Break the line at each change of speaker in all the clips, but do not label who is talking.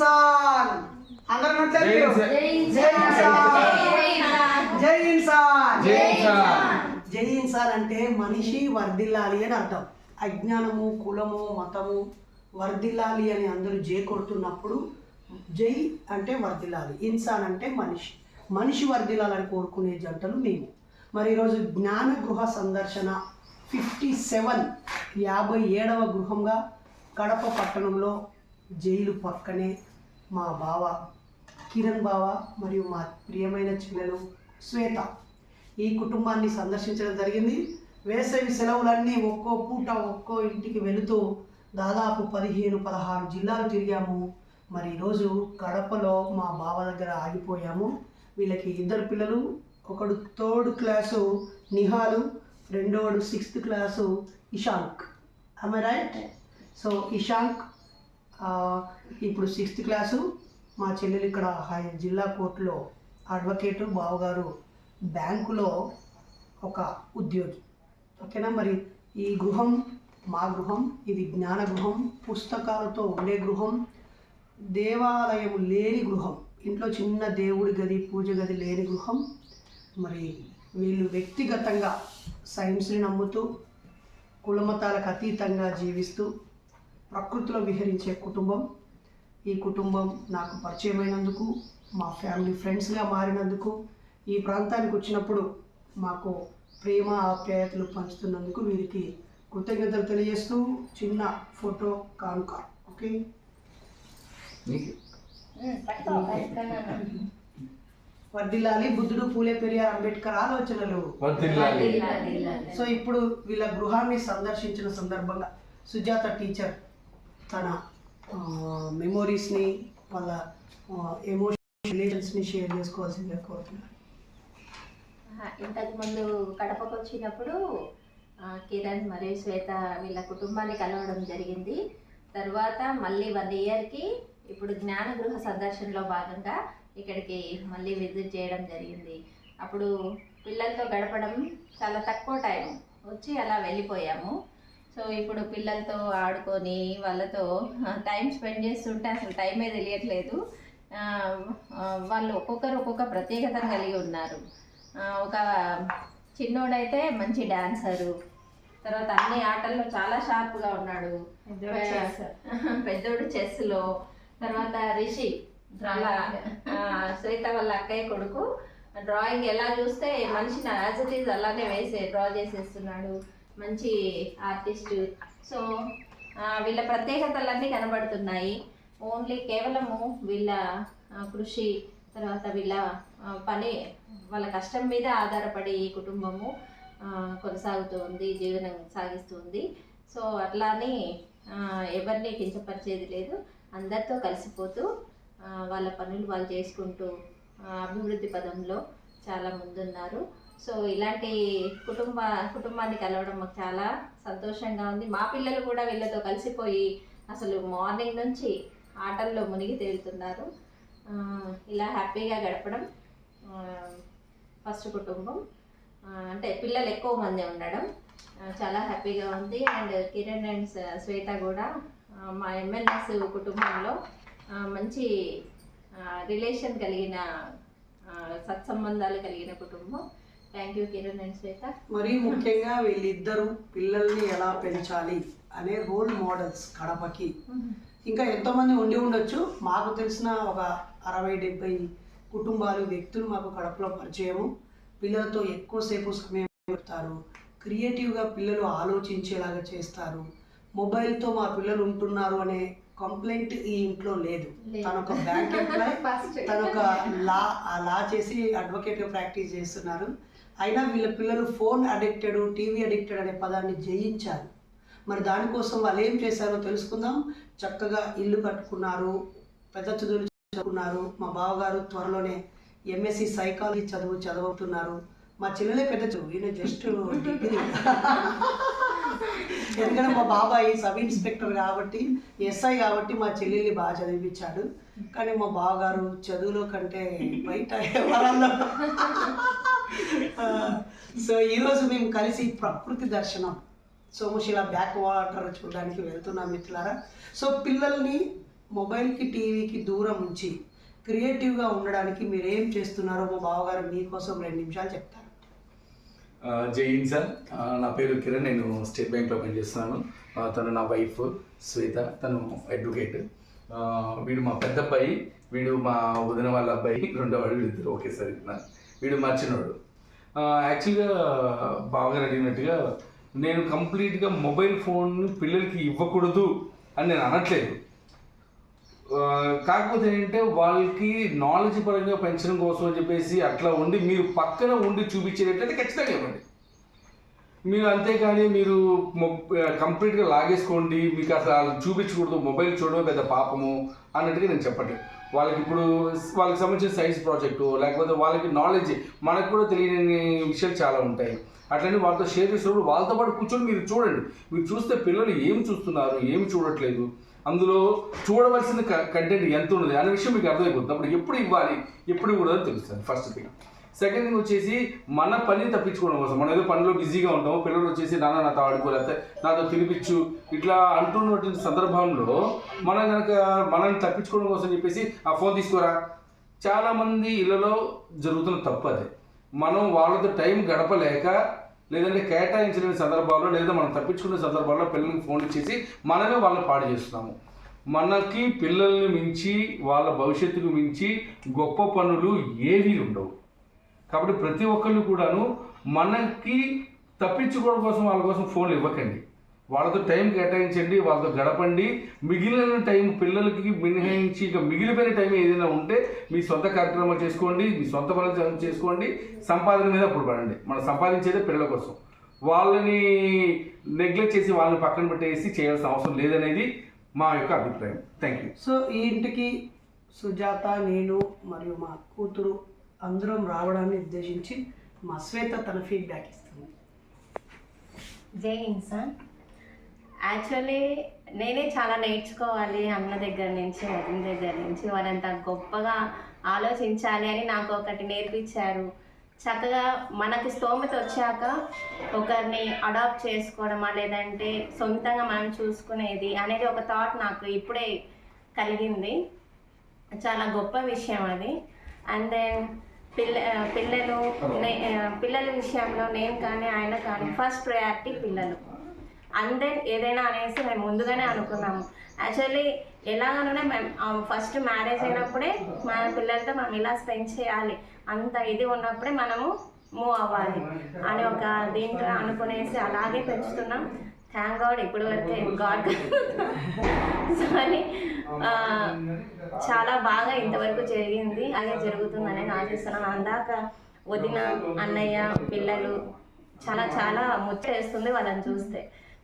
ఇన్సాన్ అందరూ
జై
మీరు?
ఇన్సాన్.
జై ఇన్సాన్ జై ఇన్సాన్
జై ఇన్సాన్.
జై ఇన్సాన్ అంటే మనిషి వర్ధిల్లాలి అని అర్థం. అజ్ఞానము కులము మతము వర్ధిల్లాలి అని అందరూ జై కొడుతున్నప్పుడు జై అంటే వర్ధిల్లాలి. ఇన్సాన్ అంటే మనిషి. మనిషి వర్ధిల్లాలని కోరుకునే జంటలు మేము. మరి ఈరోజు జ్ఞాన గృహ సందర్శన ఫిఫ్టీ సెవెన్ యాభై ఏడవ గృహంగా కడప పట్టణంలో జైలు పక్కనే మా బావ కిరణ్ బావ మరియు మా ప్రియమైన చెల్లెలు శ్వేత. ఈ కుటుంబాన్ని సందర్శించడం జరిగింది. వేసవి సెలవులన్నీ ఒక్కో పూట ఒక్కో ఇంటికి వెళుతూ దాదాపు పదిహేను పదహారు జిల్లాలు తిరిగాము. మరి ఈరోజు కడపలో మా బావ దగ్గర ఆగిపోయాము. వీళ్ళకి ఇద్దరు పిల్లలు ఒకడు third class Nihal రెండోడు sixth class Ishank. Alright so Ishank ఇప్పుడు సిక్స్త్ క్లాసు మా చెల్లెలు ఇక్కడ హై జిల్లా కోర్టులో అడ్వకేటు బావగారు బ్యాంకులో ఒక ఉద్యోగి. ఓకేనా? మరి ఈ గృహం మా గృహం ఇది జ్ఞాన గృహం పుస్తకాలతో ఉండే గృహం దేవాలయం లేని గృహం ఇంట్లో చిన్న దేవుడి గది పూజ గది లేని గృహం మరి వీళ్ళు వ్యక్తిగతంగా సైన్స్ని నమ్ముతూ కులమతాలకు అతీతంగా జీవిస్తూ ప్రకృతిలో విహరించే కుటుంబం. ఈ కుటుంబం నాకు పరిచయమైనందుకు మా ఫ్యామిలీ ఫ్రెండ్స్గా మారినందుకు ఈ ప్రాంతానికి వచ్చినప్పుడు మాకు ప్రేమ ఆప్యాయతలు పంచుతున్నందుకు వీరికి కృతజ్ఞతలు తెలియజేస్తూ చిన్న ఫోటో కానుక. ఓకే? వర్దిల్లాలి బుద్ధుడు పూలే పెరియార్ అంబేద్కర్ ఆలోచనలు. సో ఇప్పుడు వీళ్ళ గృహాన్ని సందర్శించిన సందర్భంగా సుజాత టీచర్ తన మెమోరీస్ని వాళ్ళ ఎమోషన్ రిలేషన్స్ని షేర్ చేసుకోవాల్సిందిగా కోరుతున్నాను.
ఇంతకు ముందు కడపకు వచ్చినప్పుడు కిరణ్ మరియు శ్వేత వీళ్ళ కుటుంబాన్ని కలవడం జరిగింది. తర్వాత మళ్ళీ వన్ ఇయర్కి ఇప్పుడు జ్ఞానగృహ సందర్శనలో భాగంగా ఇక్కడికి మళ్ళీ విజిట్ చేయడం జరిగింది. అప్పుడు పిల్లలతో గడపడం చాలా తక్కువ టైం వచ్చి అలా వెళ్ళిపోయాము. సో ఇప్పుడు పిల్లలతో ఆడుకొని వాళ్ళతో టైం స్పెండ్ చేస్తుంటే అసలు టైమే తెలియట్లేదు. వాళ్ళు ఒక్కొక్కరు ఒక్కొక్క ప్రత్యేకతను కలిగి ఉన్నారు. ఒక చిన్నోడైతే మంచి డాన్సరు. తర్వాత అన్ని ఆటల్లో చాలా షార్ప్గా ఉన్నాడు. పెద్దోడు చెస్లో. తర్వాత రిషి చాలా శ్వేత వాళ్ళ అక్కయ్య కొడుకు. డ్రాయింగ్ ఎలా చూస్తే మనిషిని యాజ్ ఇట్ ఈజ్ అలానే వేసే డ్రా చేసేస్తున్నాడు. మంచి ఆర్టిస్ట్. సో వీళ్ళ ప్రత్యేకతలన్నీ కనబడుతున్నాయి. ఓన్లీ కేవలము వీళ్ళ కృషి తర్వాత వీళ్ళ పని వాళ్ళ కష్టం మీద ఆధారపడి ఈ కుటుంబము కొనసాగుతుంది కొనసాగుతూ ఉంది జీవనం సాగిస్తుంది. సో అట్లానే ఎవరిని కించపరిచేది లేదు. అందరితో కలిసిపోతూ వాళ్ళ పనులు వాళ్ళు చేసుకుంటూ అభివృద్ధి పదంలో చాలా ముందున్నారు. సో ఇలాంటి కుటుంబ కుటుంబాన్ని కలవడం మాకు చాలా సంతోషంగా ఉంది. మా పిల్లలు కూడా వీళ్ళతో కలిసిపోయి అసలు మార్నింగ్ నుంచి ఆటల్లో మునిగి తేలుతున్నారు. ఇలా హ్యాపీగా గడపడం ఫస్ట్ కుటుంబం. అంటే పిల్లలు ఎక్కువ మంది ఉండడం చాలా హ్యాపీగా ఉంది. అండ్ కిరణ్ అండ్ శ్వేత కూడా మా ఎంఎన్ఎస్ కుటుంబంలో మంచి రిలేషన్ కలిగిన సత్సంబంధాలు కలిగిన కుటుంబం. Thank you Kiran and Shweta
మరీ ముఖ్యంగా వీళ్ళిద్దరూ పిల్లల్ని ఎలా పెంచాలి అనే రోల్ మోడల్స్ కడపకి. ఇంకా ఎంతోమంది ఉండి ఉండొచ్చు. మాకు తెలిసిన ఒక అరవై డెబ్బై కుటుంబాలు వ్యక్తులు మాకు కడపలో పరిచయము. పిల్లలతో ఎక్కువసేపు సమయం పెడతారు క్రియేటివ్గా పిల్లలు ఆలోచించేలాగా చేస్తారు. మొబైల్తో మా పిల్లలు ఉంటున్నారు అనే కంప్లైంట్ ఈ ఇంట్లో లేదు. తన ఒక బ్యాంక్ ఎంప్లాయ్. తన ఒక లా ఆ లా చేసి అడ్వకేట్గా ప్రాక్టీస్ చేస్తున్నారు. అయినా వీళ్ళ పిల్లలు ఫోన్ అడిక్టెడ్ టీవీ అడిక్టెడ్ అనే పదాన్ని జయించారు. మరి దానికోసం వాళ్ళు ఏం చేశారో తెలుసుకుందాం. చక్కగా ఇల్లు కట్టుకున్నారు పెద్ద చదువులు చదువుకున్నారు. మా బావగారు త్వరలోనే ఎంఎస్సి సైకాలజీ చదువు చదువుతున్నారు మా చెల్లెలే పెద్ద చదువు ఈయన జస్ట్ డిగ్రీ. ఎందుకంటే మా బాబాయ్ సబ్ ఇన్స్పెక్టర్ కాబట్టి ఎస్ఐ కాబట్టి మా చెల్లెల్ని బాగా చదివించాడు. కానీ మా బావగారు చదువులో కంటే బయట ఎవరన్నా సో ఈరోజు మేము కలిసి ప్రకృతి దర్శనం సోమశిల బ్యాక్ వాటర్ చూడడానికి వెళ్తున్నాం మిత్రులారా. సో పిల్లల్ని మొబైల్కి టీవీకి దూరం ఉంచి క్రియేటివ్గా ఉండడానికి మీరు ఏం చేస్తున్నారో మా బావగారు మీకోసం రెండు నిమిషాలు చెప్తారు.
జైన్ సార్. నా పేరు కిరణ్ నేను స్టేట్ బ్యాంక్లో పనిచేస్తున్నాను. తను నా వైఫ్ శ్వేత తను అడ్వకేట్. వీడు మా పెద్ద అబ్బాయి వీడు మా వదిన వాళ్ళ అబ్బాయి రెండో వాడు ఇద్దరు ఒకేసారి ఉన్నారు. వీడు మర్చినోడు యాక్చువల్గా బాగా అడిగినట్టుగా నేను కంప్లీట్గా మొబైల్ ఫోన్ పిల్లలకి ఇవ్వకూడదు అని నేను అనట్లేదు. కాకపోతే ఏంటంటే వాళ్ళకి నాలెడ్జ్ పరంగా పెంచడం కోసం అని చెప్పేసి అట్లా ఉండి మీరు పక్కన ఉండి చూపించేటట్లయితే ఖచ్చితంగా ఇవ్వండి. మీరు అంతేకాని మీరు కంప్లీట్గా లాగేసుకోండి మీకు అసలు చూపించకూడదు మొబైల్ చూడడం పెద్ద పాపము అన్నట్టుగా నేను చెప్పట్లేదు. వాళ్ళకి ఇప్పుడు వాళ్ళకి సంబంధించిన సైన్స్ ప్రాజెక్టు లేకపోతే వాళ్ళకి నాలెడ్జ్ మనకు కూడా తెలియని విషయాలు చాలా ఉంటాయి. అట్లనే వాళ్ళతో షేర్ చేసినప్పుడు వాళ్ళతో పాటు కూర్చొని మీరు చూడండి. మీరు చూస్తే పిల్లలు ఏం చూస్తున్నారు ఏమి చూడట్లేదు? అందులో చూడవలసిన కంటెంట్ ఎంత ఉన్నది అనే విషయం మీకు అర్థమైపోతుంది. అప్పుడు ఎప్పుడు ఇవ్వాలి ఎప్పుడు ఇవ్వడదని తెలుస్తుంది ఫస్ట్ థింగ్ సెకండ్ థింగ్ వచ్చేసి మన పని తప్పించుకోవడం కోసం. మనం ఏదో పనిలో బిజీగా ఉంటాము పిల్లలు వచ్చేసి నాన్న నాతో ఆడుకోలేదు నాతో తినిపించు ఇట్లా అంటున్నటువంటి సందర్భంలో మనం కనుక మనల్ని తప్పించుకోవడం కోసం చెప్పేసి ఆ ఫోన్ తీసుకోరా? చాలామంది ఇళ్ళలో జరుగుతున్న తప్పు అదే. మనం వాళ్ళతో టైం గడపలేక లేదంటే కేటాయించిన సందర్భాల్లో లేదా మనం తప్పించుకునే సందర్భాల్లో పిల్లలకి ఫోన్ ఇచ్చేసి మనమే వాళ్ళని పాడు చేస్తున్నాము. మనకి పిల్లల్ని మించి వాళ్ళ భవిష్యత్తుకు మించి గొప్ప పనులు ఏవి ఉండవు. కాబట్టి ప్రతి ఒక్కళ్ళు కూడాను మనకి తప్పించుకోవడం కోసం వాళ్ళ కోసం ఫోన్లు ఇవ్వకండి. వాళ్ళతో టైం కేటాయించండి వాళ్ళతో గడపండి. మిగిలిన టైం పిల్లలకి మినహాయించి ఇక మిగిలిపోయిన టైం ఏదైనా ఉంటే మీ సొంత కార్యక్రమాలు చేసుకోండి మీ సొంత పనులు చేసుకోండి. సంపాదన మీద అప్పుడు పడండి మనం సంపాదించేదే పిల్లల కోసం. వాళ్ళని నెగ్లెక్ట్ చేసి వాళ్ళని పక్కన పెట్టేసి చేయాల్సిన అవసరం లేదనేది మా యొక్క అభిప్రాయం. థ్యాంక్ యూ
సో ఈ ఇంటికి సుజాత నేను మరియు మా కూతురు అందరం రావడాన్ని ఉద్దేశించి మా శ్వేత తన ఫీడ్బ్యాక్ ఇస్తుంది.
జై సార్. యాక్చువల్లీ నేనే చాలా నేర్చుకోవాలి అన్న దగ్గర నుంచి వదిన దగ్గర నుంచి. వాళ్ళంత గొప్పగా ఆలోచించాలి అని నాకు ఒకటి నేర్పించారు. చక్కగా మనకి స్తోమత వచ్చాక ఒకరిని అడాప్ట్ చేసుకోవడమా లేదంటే సొంతంగా మనం చూసుకునేది అనేది ఒక థాట్ నాకు ఇప్పుడే కలిగింది. చాలా గొప్ప విషయం అది. అండ్ దెన్ పిల్ల పిల్లలు నే- పిల్లల విషయంలో నేను కానీ ఆయన కానీ ఫస్ట్ ప్రయారిటీ పిల్లలు. అండ్ దెన్ ఏదైనా అనేసి మేము ముందుగానే అనుకున్నాము. యాక్చువల్లీ ఎలాగనైనా మేము ఫస్ట్ మ్యారేజ్ అయినప్పుడే మన పిల్లలతో మనం ఇలా స్పెండ్ చేయాలి. అంత ఇది ఉన్నప్పుడే మనము మూవ్ అవ్వాలి అని ఒక దీంట్లో అనుకునేసి అలాగే పెంచుతున్నాం. థ్యాంక్ గాడ్ ఇప్పుడు వరకే గాడ్ సారీ చాలా బాగా ఇంతవరకు జరిగింది. అదే జరుగుతుందని ఆశిస్తున్నాను. అందాక వదిన అన్నయ్య పిల్లలు చాలా చాలా ముచ్చేస్తుంది వాళ్ళని చూస్తే.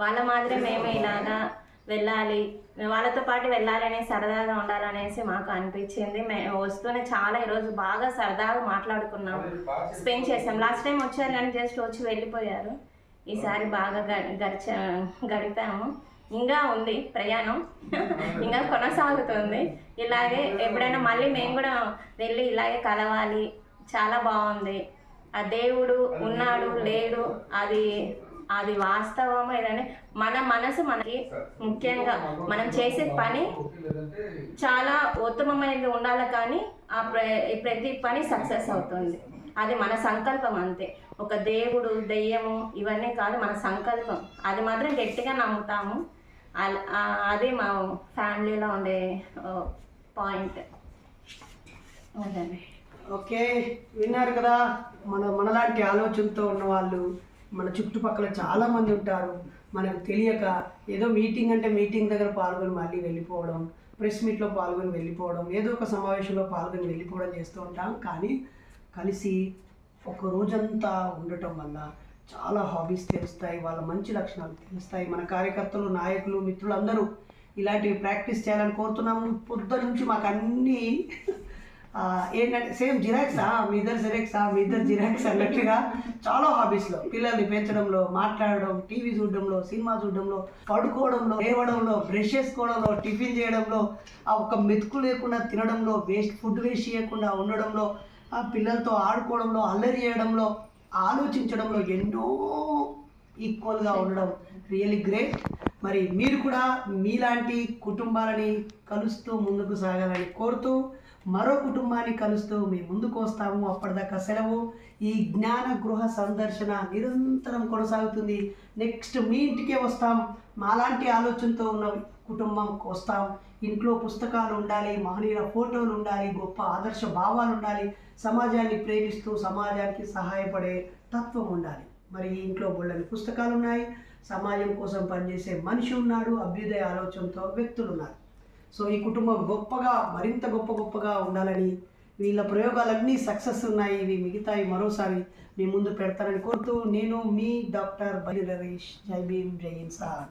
వాళ్ళ మాదిరి మేము ఇలాగా వెళ్ళాలి. వాళ్ళతో పాటు వెళ్ళాలనే సరదాగా ఉండాలనేసి మాకు అనిపించింది. మేము వస్తూనే చాలా ఈరోజు బాగా సరదాగా మాట్లాడుకున్నాం స్పెండ్ చేసాం. లాస్ట్ టైం వచ్చారు కానీ జస్ట్ వచ్చి వెళ్ళిపోయారు. ఈసారి బాగా గ- గడిచ గడిపాము. ఇంకా ఉంది ప్రయాణం. ఇంకా కొనసాగుతుంది. ఇలాగే ఎప్పుడైనా మళ్ళీ మేము కూడా వెళ్ళి ఇలాగే కలవాలి. చాలా బాగుంది. ఆ దేవుడు ఉన్నాడు లేడు అది అది వాస్తవమా ఏదని మన మనసు మనకి ముఖ్యంగా మనం చేసే పని చాలా ఉత్తమమైనది ఉండాలి కానీ ఆ ప్ర- ప్రతి పని సక్సెస్ అవుతుంది. అది మన సంకల్పం అంతే. ఒక దేవుడు దెయ్యము ఇవన్నీ కాదు మన సంకల్పం. అది మాత్రం గట్టిగా నమ్ముతాము. అది మా ఫ్యామిలీలో ఉండే పాయింట్.
ఓకే విన్నారు కదా? మన మనలాంటి ఆలోచనతో ఉన్న వాళ్ళు మన చుట్టుపక్కల చాలామంది ఉంటారు. మనకు తెలియక ఏదో మీటింగ్ అంటే మీటింగ్ దగ్గర పాల్గొని మళ్ళీ వెళ్ళిపోవడం ప్రెస్ మీట్లో పాల్గొని వెళ్ళిపోవడం ఏదో ఒక సమావేశంలో పాల్గొని వెళ్ళిపోవడం చేస్తూ ఉంటాం. కానీ కలిసి ఒక రోజంతా ఉండటం వల్ల చాలా హాబీస్ తెలుస్తాయి వాళ్ళ మంచి లక్షణాలు తెలుస్తాయి. మన కార్యకర్తలు నాయకులు మిత్రులందరూ ఇలాంటివి ప్రాక్టీస్ చేయాలని కోరుతున్నాము. పొద్దు నుంచి మాకు అన్నీ ఏంటంటే సేమ్ జిరాక్సా? మీ ఇద్దరు జిరాక్సా? మీ ఇద్దరు జిరాక్స్ అన్నట్టుగా చాలా హాబీస్లో పిల్లల్ని పెంచడంలో మాట్లాడడం టీవీ చూడడంలో సినిమా చూడడంలో పడుకోవడంలో లేవడంలో బ్రష్ చేసుకోవడంలో టిఫిన్ చేయడంలో ఆ ఒక్క మెతుకు లేకుండా తినడంలో వేస్ట్ ఫుడ్ వేస్ట్ చేయకుండా ఉండడంలో ఆ పిల్లలతో ఆడుకోవడంలో అల్లరి చేయడంలో ఆలోచించడంలో ఎన్నో ఈక్వల్గా ఉండడం రియల్లీ గ్రేట్ మరి మీరు కూడా మీలాంటి కుటుంబాలని కలుస్తూ ముందుకు సాగాలని కోరుతూ మరో కుటుంబాన్ని కలుస్తూ మీ ముందుకు వస్తాము. అప్పటిదాకా సెలవు. ఈ జ్ఞాన గృహ సందర్శన నిరంతరం కొనసాగుతుంది. నెక్స్ట్ మీ ఇంటికే వస్తాం. మాలాంటి ఆలోచనతో ఉన్న కుటుంబం వస్తాం. ఇంట్లో పుస్తకాలు ఉండాలి మహనీయుల ఫోటోలు ఉండాలి గొప్ప ఆదర్శ భావాలు ఉండాలి. సమాజాన్ని ప్రేమిస్తూ సమాజానికి సహాయపడే తత్వం ఉండాలి. మరి ఈ ఇంట్లో బోళ్ళని పుస్తకాలు ఉన్నాయి సమాజం కోసం పనిచేసే మనిషి ఉన్నాడు. అభ్యుదయ ఆలోచనతో వ్యక్తులు ఉన్నారు సో ఈ కుటుంబం గొప్పగా మరింత గొప్ప గొప్పగా ఉండాలని వీళ్ళ ప్రయోగాలన్నీ సక్సెస్ ఉన్నాయి. ఇవి మిగతాయి మరోసారి మీ ముందు పెడతానని కోరుతూ నేను మీ డాక్టర్ బలి రవీష్ జై భీమ్ జై సార్.